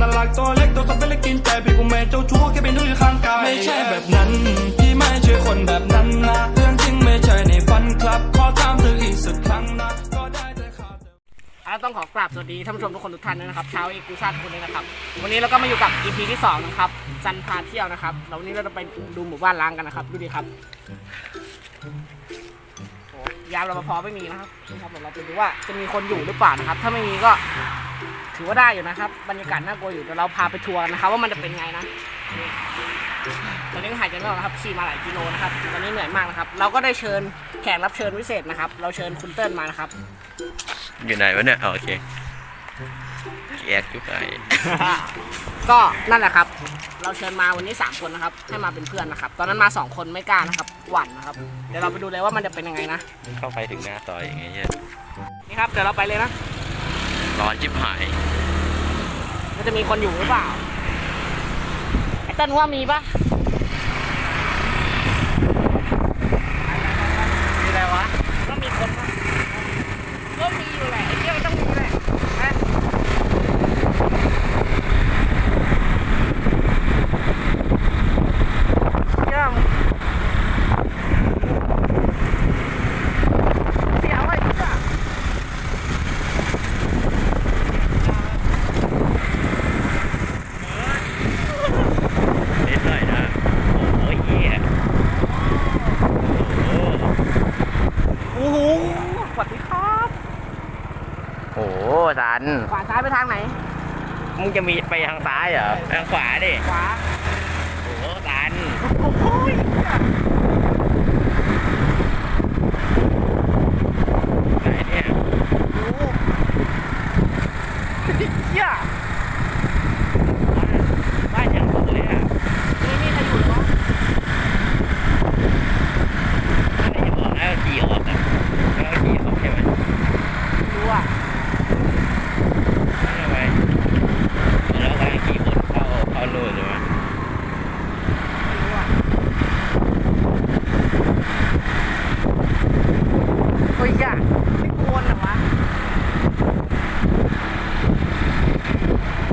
น่ารักตัวเล็กตัวสเปนเล็กกินแต่พี่กูแม่เจ้าชู้แค่เป็นทุกอย่างข้างกายไม่ใช่แบบนั้นพี่ไม่ใช่คนแบบนั้นนะเรื่องจริงไม่ใช่ในฝันครับขอถามเธออีกสักครั้งนะก็ได้แต่ข่าวเธออะต้องขอกราบสวัสดีท่านผู้ชมทุกคนทุกท่านด้วยนะครับเช้าเอกกูซ่าทุกคนเลยนะครับ วันนี้เราก็มาอยู่กับ EP ที่สองนะครับจันพาเที่ยวนะครับแล้ววันนี้เราจะไปดูหมู่บ้านล้างกันนะครับ ดูดิครับโอ้ยามรปภไม่มีนะครับนะครับเดี๋ยวเราไปดูว่าจะมีคนอยู่หรือเปล่านะครับ ถ้าไม่มีก็ ถือว่าได้อยู่นะครับ บรรยากาศน่ากลัวอยู่เดี๋ยวเราพาไปทัวร์นะครับ ว่ามันจะเป็นไงนะนี่ตอนนี้ก็หายใจไม่ออกนะครับขี่มาหลายกิโลนะครับตอนนี้เหนื่อยมากนะครับ เราก็ได้เชิญแขกรับเชิญพิเศษนะครับ เราเชิญคุณเติ้ลมานะครับ อยู่ไหนวะเนี่ยอ๋อโอเคแยกอยู่ไหนก็นั่นแหละครับ เราเชิญมาวันนี้ 3 คนนะครับ ให้มาเป็นเพื่อนนะครับ ตอนนั้นมา 2 คนไม่กล้านะครับ หวั่นนะครับ เดี๋ยวเราไปดูเลยว่ามันจะเป็นยังไงนะ เข้าไปถึงหน้าซอยอย่างเงี้ยเหี้ยนี่ครับ เดี๋ยวเราไปเลยนะ ร้อนชิบหาย มันจะมีคนอยู่หรือเปล่าไอ้เต้นว่ามีปะมีอะไรวะ ก็มีคนปะก็มีอยู่แหละ ไอ้เที่ยมันต้องมีแหละนะเยี่ยมเสียวไอ้เหี้ย นิดหน่อยนะโอ้ยเหี้ยโอ้โห โอ้โหสวัสดีครับ โอ้โห สัน ขวาซ้ายไปทางไหน มึงจะมีไปทางซ้ายเหรอไปทางขวาดิ ขวา โอ้โหสัน โอ้โหย ไหนเนี่ย โอ้โหเหี้ย บ้านยังสวยอะ นี่นี่ใครอยู่เหรอ ไม่จะบอกให้เราขี่ออกอะให้เราขี่ออกใช่ไหม ไม่รู้อะ ทำไมแล้วกำลังขี่บนเข้าเข้านู่นใช่ไหม ไม่รู้อะโอ้ยอะไม่กลัวเหรอวะ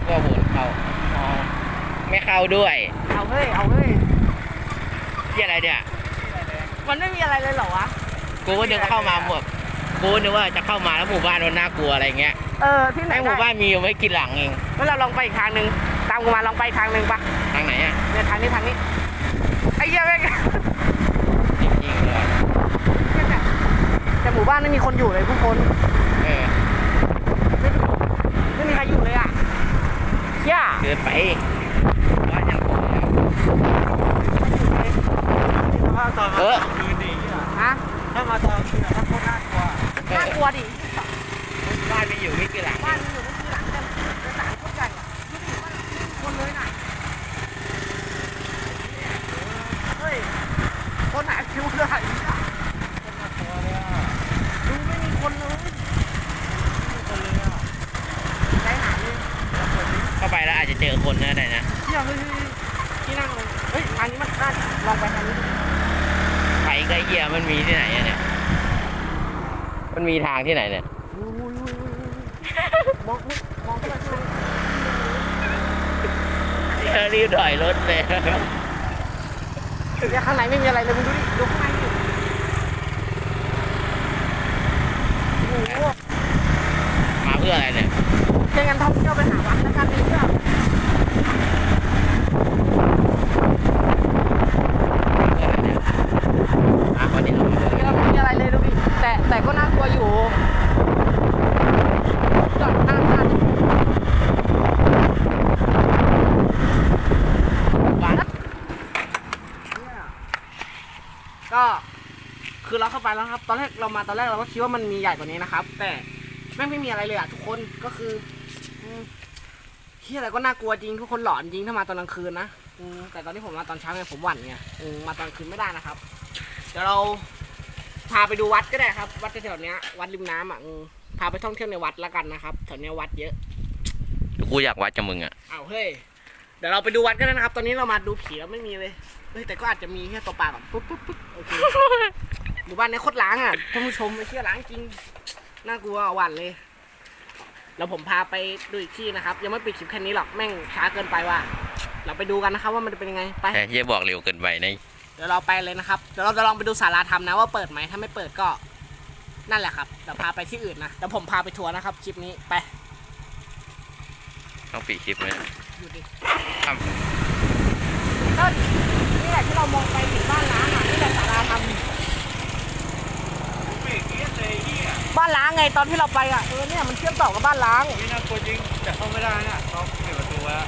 ก็บนเข้าอ๋อไม่ เข้าด้วย เอาเฮ้ย เอาเฮ้ยที่อะไรเนี่ย มันไม่มีอะไรเลยเหรอวะ กูก็นึกว่าเข้ามาหมดกูนึกว่าจะเข้ามาแล้วหมู่บ้านมันน่ากลัวอะไรเงี้ย เออ ที่ไหนไอหมู่บ้านมีอยู่ไม่กี่หลังเองงั้นเราลองไปอีกทางหนึ่งตามกูมาลองไปอีกทางหนึ่งปะทางไหนอะเนี่ยทางนี้ทางนี้ ไอ้เหี้ยแม่งจริงๆเลยแต่หมู่บ้านไม่มีคนอยู่เลยทุกคนเออไม่มีไม่มีใครอยู่เลยอะเชี่ยเกินไปบ้านยังโกง เออฮะถ้ามาตอนคืนอะถ้าโคตรน่ากลัวน่ากลัวดิบ้านมีอยู่ไม่กี่หลังบ้านมันอยู่ไม่กี่หลังแต่แต่หลังโคตรใหญ่อะดูดิบ้านคนเลยน่ะเฮ้ยคนหาคิวเลยอะดูไม่มีคนเลยใจหายเลยเข้าไปแล้วอาจจะเจอคนนะไหนนะเชี่ยเฮ้ยเฮ้ยเฮ้ยที่นั่งเลยเฮ้ยทางนี้มันน่าลองไปทางนี้ ไปก็เหี้ยมันมีที่ไหนอะเนี่ย มันมีทางที่ไหนเนี่ยอุ้ยอุ้ยอุ้ยอุ้ยมองมองเข้าไปข้างในเออรีบถอยรถเลยถึงจะข้างในไม่มีอะไรเลยมึงดูดิดูข้างในดิโอ้โหมาเพื่ออะไรเนี่ยเจอกันท่องเที่ยวไปหาวัดแล้วกันไอ้เหี้ย เพื่ออะไรเนี่ยอะวันนี้เรามาเพื่ออะไร ไม่มีอะไรเลยดูดิ แต่แต่ก็น่ากลัวอยู่จอดหน้าหน้าวัดก็คือเราเข้าไปแล้วครับ ตอนแรกเรามาตอนแรกเราก็คิดว่ามันมีใหญ่กว่านี้นะครับ แต่แม่งไม่มีอะไรเลยอะทุกคนก็คืออืมเฮียอะไรก็น่ากลัวจริงทุกคนหลอนจริงถ้ามาตอนกลางคืนนะอืมแต่ตอนที่ผมมาตอนเช้าเนี่ยผมหวั่นไงอืมมาตอนกลางคืนไม่ได้นะครับเดี๋ยวเราพาไปดูวัดก็ได้ครับ วัดแถวๆเนี้ยวัดริมน้ำอะอืมพาไปท่องเที่ยวในวัดแล้วกันนะครับแถวเนี้ยวัดเยอะกูอยากวัดกับมึงอะอ้าวเฮ้ยเดี๋ยวเราไปดูวัดกันนะครับ ตอนนี้เรามาดูผีแล้วไม่มีเลยเฮ้ยแต่ก็อาจจะมีแค่ตัวเปล่าก่อนปุ๊บปุ๊บปุ๊บโอเค หมู่บ้านเนี้โคตรล้างอะท่านผู้ชมไม่เชื่อล้างจริง น่ากลัวหวั่นเลย แล้วผมพาไปดูอีกที่นะครับ ยังไม่ปิดคลิปแค่นี้หรอกแม่งช้าเกินไปว่ะเราไปดูกันนะครับว่ามันจะเป็นยังไงไปแต่ที่บอกเร็วเกินไปนะเดี๋ยวเราไปเลยนะครับเดี๋ยวเราจะลองไปดูสาราธรรมนะว่าเปิดไหมถ้าไม่เปิดก็นั่นแหละครับเดี๋ยวพาไปที่อื่นนะเดี๋ยวผมพาไปทัวร์นะครับคลิปนี้ไปต้องปิดคลิปเลยอยู่ดิครับต้นนี่แหละที่เรามองไปถึงบ้านล้างอะนี่แหละสาราธรรม บ้านล้างไงตอนที่เราไปอะเออเนี่ยมันเชื่อมต่อกับบ้านล้างนี่น่ากลัวจริงแต่เข้าไม่ได้นะเขาปิดประตูแล้ว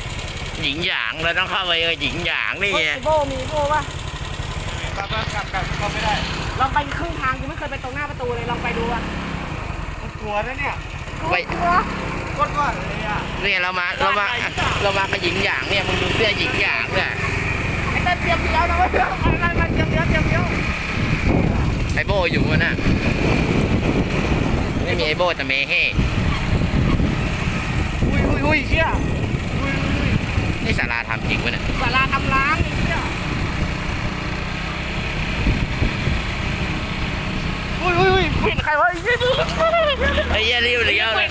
หญิงหยางเราต้องเข้าไปเออหญิงหยางนี่เฮ้ยไงไอโบมีโบป่ะกลับกลับกลับกลับเข้าไม่ได้ลองไปครึ่งทางยังไม่เคยไปตรงหน้าประตูเลยลองไปดูอะมันกลัวนะเนี่ยไปกลัวก้นก่อนเลยอะเนี่ยเรามาเรามาเรามากับหญิงหยางเนี่ยมึงดูเสื้อหญิงหยางเนี่ยไอ้เต้นเตรียมเดียวนะเว้ยอะไรมาเตรียมเดียวเตรียมเดียวไอโบอยู่วะน่ะไม่มีไอ โบแต่เมเฮ่อุ้ยอุ้ยอุ้ยเชี่ยอุ้ยอุ้ยอุ้ยนี่สาราทำจริงวะเนี่ยสาราทำร้านไอ้เชี่ยอุ้ยอุ้ยอุ้ยผิดใครวะไอ้เชี่ยไอ้เหี้ยรีบเลี้ยวเลย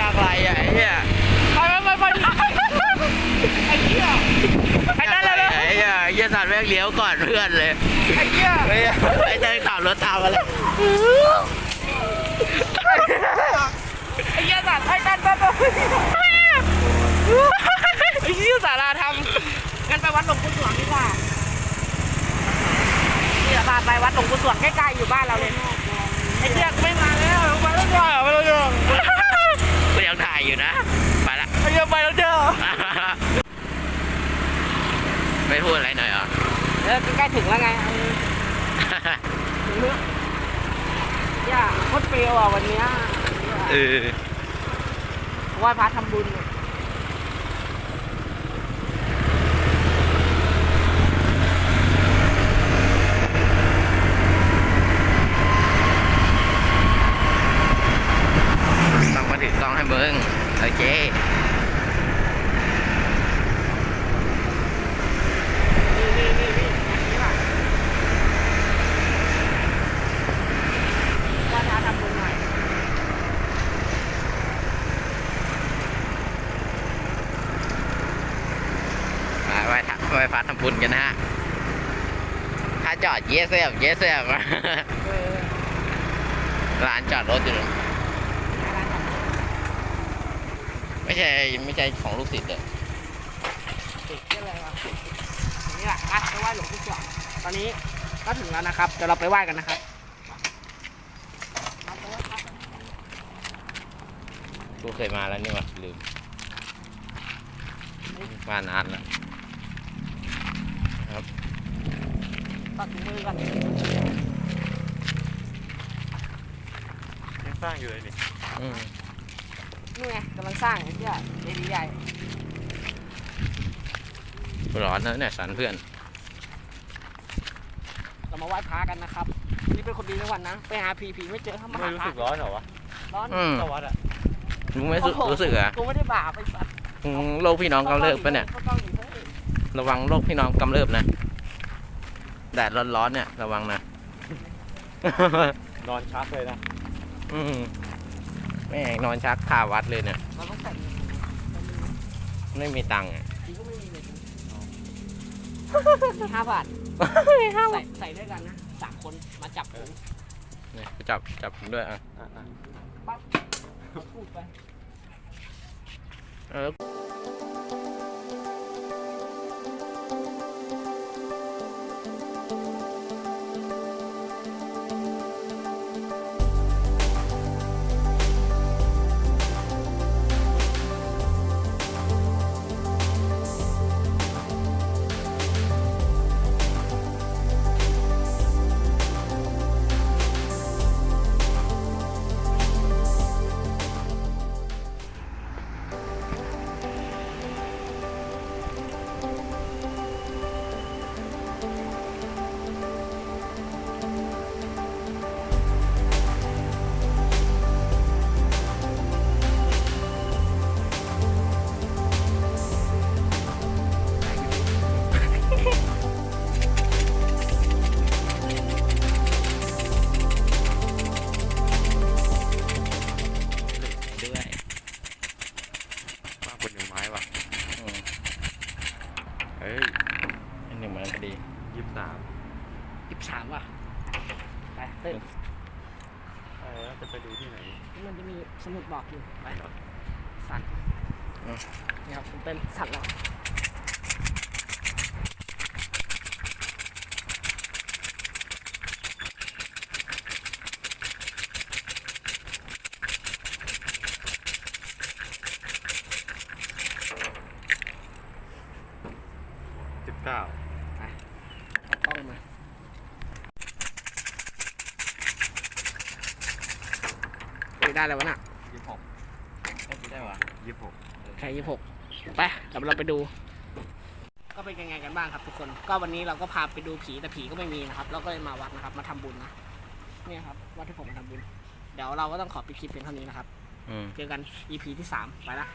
จากไรอะไอ้เหี้ยไปไปไปไปไอ้เชี่ยไอ้นั่นเลยไอ้เหี้ยไอ้เหี้ยสัตว์แม่งเลี้ยวก่อนเพื่อนเลยไอ้เชี่ยไอ้เหี้ยไอ้เจ้าขับรถตามมาเลยไอ้เชี่ยสั ตว์ไอ้นั่นนั่นไอ้เชี่สาราทำงั้นไปวัดหลวงปู่สวงดีกว่านี่พาไปวัดหลวงปู่สวงใกล้ๆอยู่บ้านเราเลยไอ้เชี่ยไม่มาแล้วไปแล้วจ้าไปแล้วจ้ากูยังถ่ายอยู่นะไปละไอ้เชี่ยไปแล้วจ้าไม่พูดอะไรหน่อยเหรอเออใกล้ถึงแล้วไงถึงเนื้อย่าโคตรเปรี้ยวอะวันเนี้ยเออ ไหว้พระทำบุญต้องมาถือกล้องให้มึงโอเค นี่นี่นี่นี่นี่ป่ะไหว้พระทำบุญหน่อย มาไหว้ ทำไหว้พระทำบุญกันนะฮะถ้าจอดเยสเซฟเยสเซฟเออร้านจอดรถอยู่นู่นไม่ใช่ไม่ใช่ของลูกศิษย์เลยติดก็เลยวะนี่แหละอะไปไหว้หลวงปู่สวงตอนนี้ก็ถึงแล้วนะครับเดี๋ยวเราไปไหว้กันนะครับเอาไปไหว้พระกูเคยมาแล้วนี่หว่าลืมมานานแล้ว ตัดถุงมือก่อนยังสร้างอยู่เลยนี่อืมนี่ไงกำลังสร้างไอ้เหี้ยเจดีย์ใหญ่ร้อนนะเนี่ยสันเพื่อน เรามาไหว้พระกันนะครับนี่เป็นคนดีทุกวันนะ ไปหาผีผีไม่เจอถ้ามาไม่หารู้พระสึกร้อนเหรอวะร้อนอืม เข้าวัดอะมึงไม่รู้โอ้โหรู้สึกเหรอะกูไม่ได้บาปไปสัตว์โรคพี่น้องกำเริบปะเนี่ยข้าเกาหลีเฮ้ยระวังโรคพี่น้องกำเริบนะ แดดร้อนๆเนี่ย ระวังนะ นอนชักเลยนะ อืมแม่งนอนชักคาวัดเลยเนี่ย เราต้องใส่ไม่มีตังค์อะผีก็ไม่มีเลยมีห้าบาทใส่ใส่ด้วยกันนะสามคนมาจับผมเนี่ยจับจับผมด้วยอะอะอะปั๊บเอาพูดไป เออ มีสมุดบอกอยู่ไปสั่นนี่ครับคุณเต้นสั่นแล้วสิบเก้าเอากล้องมาเฮ้ยได้แล้ววะน่ะ ยี่สิบหกได้ปะยี่สิบหกแค่ยี่หกไปเดี๋ยวเราไปดู ก็เป็นยังไงกันบ้างครับทุกคน ก็วันนี้เราก็พาไปดูผีแต่ผีก็ไม่มีนะครับ เราก็เลยมาวัดนะครับ มาทำบุญนะเนี่ยครับวัดที่ผมมาทำบุญ เดี๋ยวเราก็ต้องขอปิดคลิปเพียงเท่านี้นะครับ อืม เจอกัน EP ที่สามไปละบ